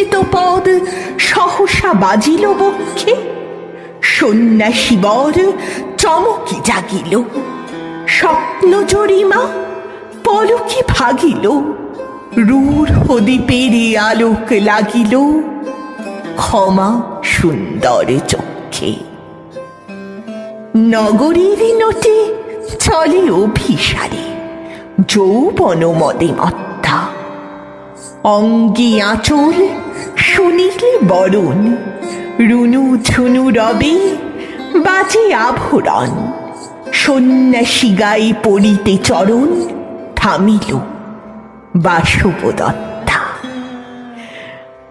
সিঞ্জিত পদ সহসা বাজিল বক্ষে। সন্ন্যাসী বর চমকি জাগিল। স্বপ্ন জরিমা পলকি ভাগিল। রূঢ় দ্বীপের আলোক লাগিল। ক্ষমা সুন্দর চক্ষে। নগরীর নোটে চলে অভিসারে। যৌবন মদে মত্তা। অঙ্গে আঁচল সুনীল বরণ, রুনু ঝুনু রবে, বাজে আভরণ, সন্ন্যাসী গায়ে পড়িতে চরণ, থামিল বাসুপদত্তা।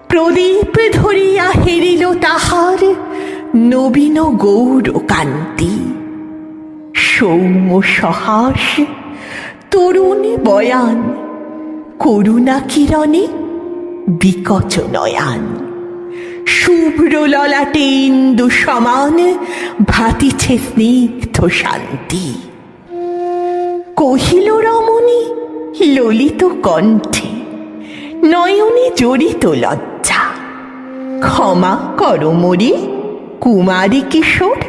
প্রদীপ ধরিয়া হেরিল তাহার নবীন গৌর কান্তি। সৌম্য সহাস, তরুণ বয়ান করুণা কিরণে বিকচ নয়ান। শুভ্র ললাটে ইন্দু সমান, ভাতিছে স্নিগ্ধ শান্তি। কহিল রমণী, ললিত কণ্ঠে, নয়নে জড়িত লজ্জা। ক্ষমা করো মরি কুমারী কিশোর,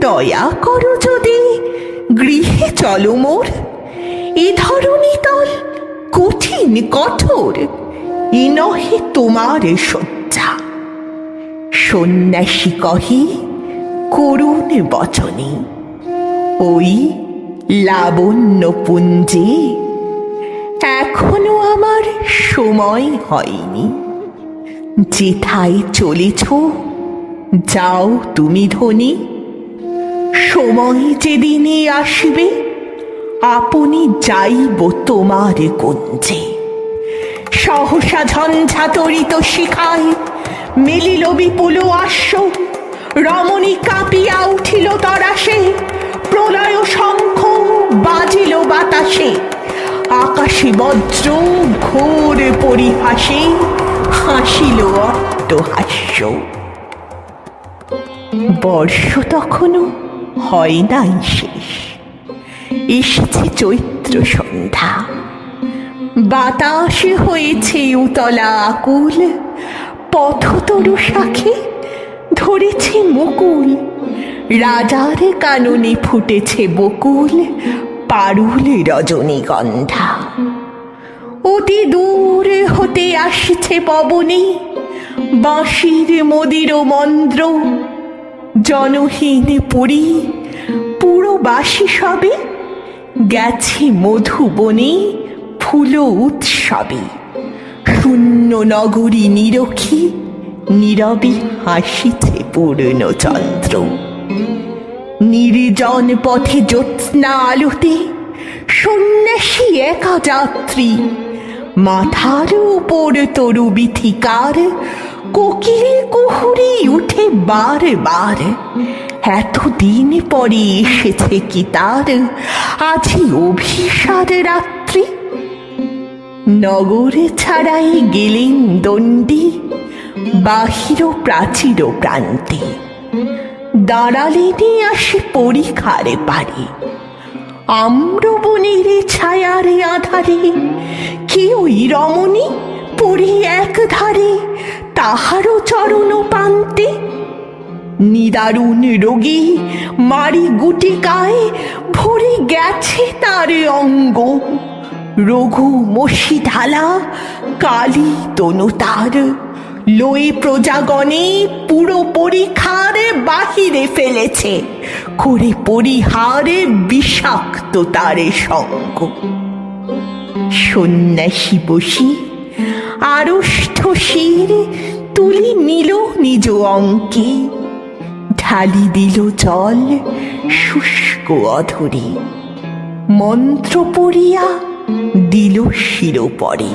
দয়া করো যদি, গৃহে চলো মোর। এ ধরনী তল কঠিন, কঠোর। এ নহে তোমার শয্যা। সন্ন্যাসী কহি, করুণ বচনে, ওই লাবণ্য পুঞ্জে এখনও আমার সময় হয়নি। যেথায় চলেছ, যাও তুমি ধনী। সময় যেদিনে আসবে আপনি যাইব তোমার কুঞ্জে সহসা ঝঞ্ঝা তরিত শিখায়, মেলিল বিপুল আশ্ব। রমণী কাঁপিয়া উঠিল তরাসে প্রলয় শঙ্খ বাজিল বাতাসে। আকাশে বজ্র ঘোর পরিহাসে হাসিল অট্টহাস্য। বর্ষ তখনও হয় নাই শেষ। এসেছে চৈত্র সন্ধ্যা। বাতাসে হয়েছে উতলা আকুল, পথতরু শাখে ধরেছে মুকুল। রাজার কাননে ফুটেছে বকুল, পারুল রজনীগন্ধা। অতি দূর হতে আসছে পবনে, বাঁশির মদির মন্দ্র জনহীন পুরী পুরো বাসি সবে গেছে মধুবনে ফুল উৎসবে। শূন্য নগরী নিরখী, নীরবে হাসিছে পূর্ণ চন্দ্র নির্জন পথে জ্যোৎস্না আলোতে সন্ন্যাসী একা যাত্রী মাথার উপর তরু বিথিকার, কোকিল কুহুরি উঠে বার বার এতদিন পরে এসেছে কি তার আজি অভিসার রাত্রি। নগরে ছাড়াই গেলেন দণ্ডী, বাহির প্রাচীর প্রান্তে। দাঁড়ালেনি আসে পরীক্ষারে পারে। আম্রবনের ছায়ারে আধারে কি ওই রমণী পরি এক ধারে তাহারও চরণ পান্তে নিদারুণ রোগী মারি গুটিকায় ভরে গেছে তার অঙ্গ। রঘু মসি ঢালা, কালী তনু তার। লয়ে প্রজাগণে পুরো পরিখারে বাহিরে ফেলেছে করে পরিহারে বিষাক্ত তারে সঙ্গ। সন্ন্যাসী বসি আড়ষ্ট শির তুলি নিল নিজ অঙ্কে। ঢালি দিল জল, শুষ্ক অধরে। মন্ত্র পড়িয়া দিল শিরোপরে।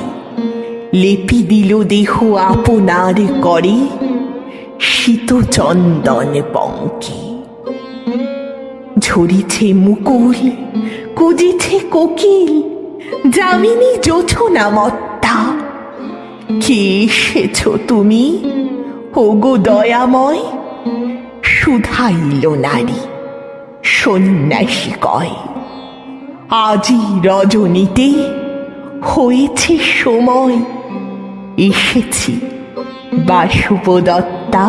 লেপি দিল দেহ আপনার করে শীত চন্দন পঙ্কি। ঝরিছে মুকুল, কুজিছে কোকিল, যামিনী জোছনা মত্তা। কে এসেছ তুমি? ওগো দয়াময় শুধাইল নারী সন্ন্যাসী কয়। আজি রজনীতে হয়েছে সময় এসেছি বাসুপদত্তা